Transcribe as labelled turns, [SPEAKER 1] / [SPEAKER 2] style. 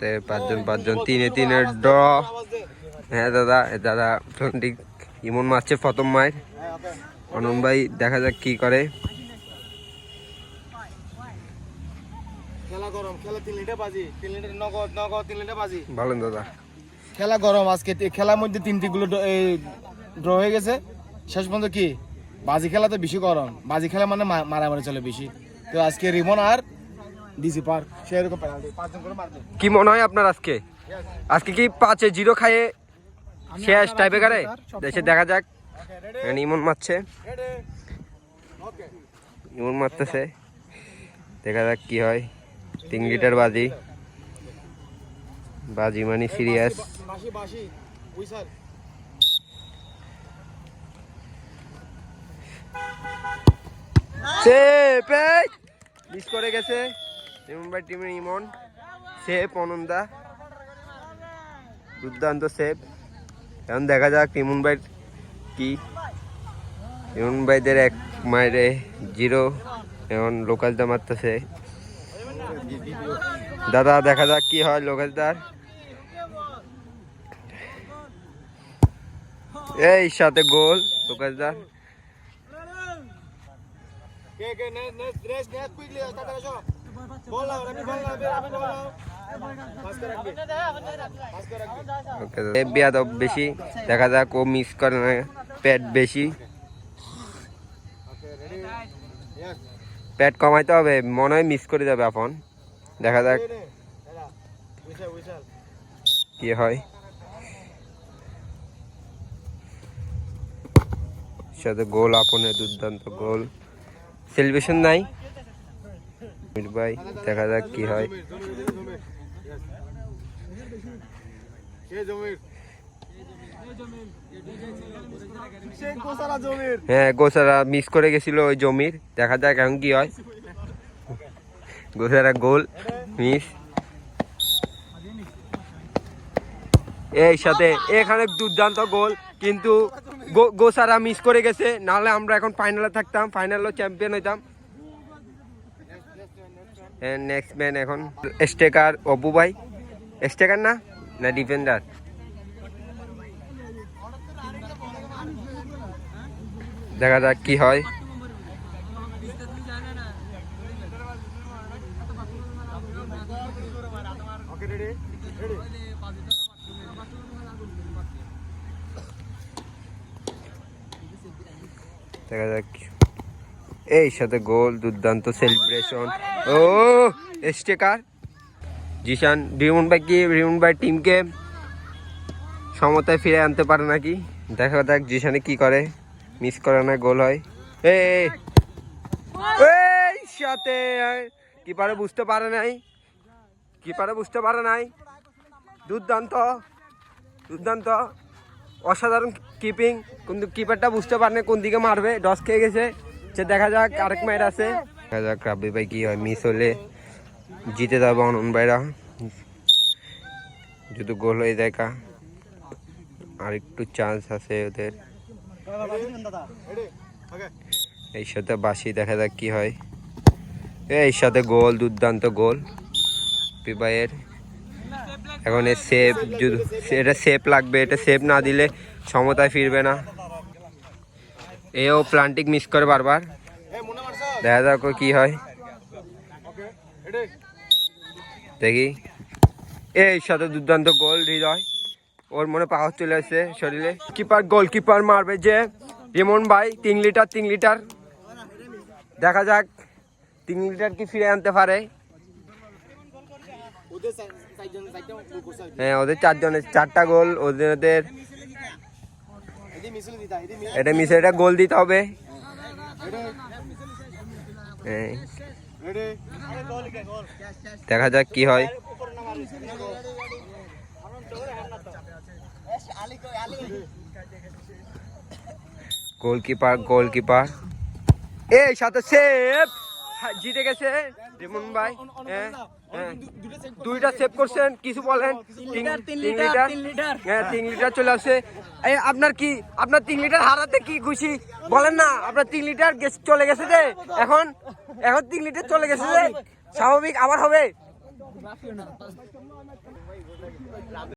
[SPEAKER 1] তে পাঁচজন পাঁচজন তিনে তিনে ড হ্যাঁ দাদা দাদা ঠিক ইমন মারছে প্রথম মায়ের অনন ভাই দেখা যাক কি করে।
[SPEAKER 2] খেলা গরম খেলা তিন লিটার বাজি তিন লিটার নগদ নগদ তিন লিটার বাজি।
[SPEAKER 1] বলেন দাদা।
[SPEAKER 2] খেলা গরম আজকে খেলার মধ্যে তিনটি গুলো ড্র হয়ে গেছে। শেষ পর্যন্ত কি? বাজি খেলা তো বেশি গরম। বাজি খেলা মানে মারামারি চলে বেশি। তো আজকে রিমন আর সেরকম পেনাল্টি পাঁচজন করে মারবে।
[SPEAKER 1] কি মনে হয় আপনার আজকে? আজকে কি পাঁচে জিরো খায়ে শেষ টাইপে করে দেশে দেখা যাক। ইমন মারছে। ইমন মারতেছে। দেখা যাক কি হয়। তিন লিটার বাজি। বাজি মানে সিরিয়াস সে মিস করে গেছে। ভাই টিমের ইমন সেপ অনন্দা দুর্দান্ত সেপ এখন দেখা যাক ইমন ভাই কি। ইমন ভাইদের এক মাইরে জিরো। এখন লোকালটা মারতেছে। দাদা, দেখা যাক কি হয় লোকালদার এই, সাথে গোল লোকালদার
[SPEAKER 2] কে কে, নে নে রেস নে কুইকলি
[SPEAKER 1] দাদা। এ বেয়াদব বেশি, দেখা যাক ও মিস করে প্যাট বেশি। প্যাট কমাইতে হবে মনে হয় মিস করে যাবে এখন দেখা যাক কি হয়। সাথে গোল, আপনের দুর্দান্ত গোল। সেলিব্রেশন নাই? মির ভাই, দেখা যাক কি হয়। হ্যাঁ গোসারা মিস করে গেছিল ওই জমির। দেখা যাক এখন কি হয়। গোসারা গোল মিস এই সাথে, এখানে দুর্দান্ত গোল, কিন্তু গোসারা মিস করে গেছে। নাহলে আমরা এখন ফাইনালে থাকতাম ফাইনালও চ্যাম্পিয়ন হইতাম। নেক্সট ম্যান এখন স্টেকার অপু ভাই স্টেকার না? না ডিফেন্ডার দেখা যাক কি হয়। দেখা যাক এই সাথে গোল দুর্দান্ত সেলিব্রেশন ও স্টেকার জিশান, রিমন ভাই কি, রিমন ভাই টিমকে সমতায় ফিরে আনতে পারে নাকি? দেখা যাক জিশানে কি করে মিস করে না গোল হয়। এই সাথে কিপারে বুঝতে পারে নাই। কিপারে বুঝতে পারে নাই। দুর্দান্ত দুর্দান্ত। অসাধারণ কিপিং কিন্তু কিপারটা বুঝতে পারে না কোন দিকে মারবে। ডস খেয়ে গেছে। সে দেখা যাক আরেক মায়ের আছে। দেখা যাক রাব্বি ভাই কি হয়। মিস হলে জিতে যাবে অনন ভাইরা। যদি গোল হয়ে দেখা আর একটু চান্স আছে ওদের। এই সাথে বাসি দেখা যাক কি হয়। এই সাথে গোল দুর্দান্ত গোল পিপাইয়ের এখন এর সেভ যদি এটা সেভ লাগবে। এটা সেভ না দিলে সমতায় ফিরবে না। এও প্লান্টিক মিস করে বারবার। দেখা যাক কি হয়। দেখি। এই সাথে দুর্দান্ত গোল, হৃদয়। ওর মনে পাওয়ার চলে আসছে শরীরে। কিপার গোলকিপার মারবে যে। রেমন ভাই, তিন লিটার তিন লিটার। দেখা যাক, তিন লিটার কি ফিরে আনতে পারে। হ্যাঁ ওদের চারজনের, চারটা গোল, ওদের ওদের এটা মিশে এটা গোল দিতে হবে
[SPEAKER 2] রেডি
[SPEAKER 1] হ্যাঁ,
[SPEAKER 2] রেডি আরে গোল কে গোল
[SPEAKER 1] দেখা যাক কি হয়। গোলকিপার গোলকিপার এই সাথে সেফ জিতে গেছে। রিমন ভাই হ্যাঁ। দুইটা সেভ করছেন কিছু বলেন তিন লিটার হ্যাঁ তিন লিটার চলে আসছে এই আপনার কি আপনার তিন লিটার হারাতে কি খুশি? বলেন না আপনার তিন লিটার চলে গেছে যে এখন এখন তিন লিটার চলে গেছে যে স্বাভাবিক। আবার হবে।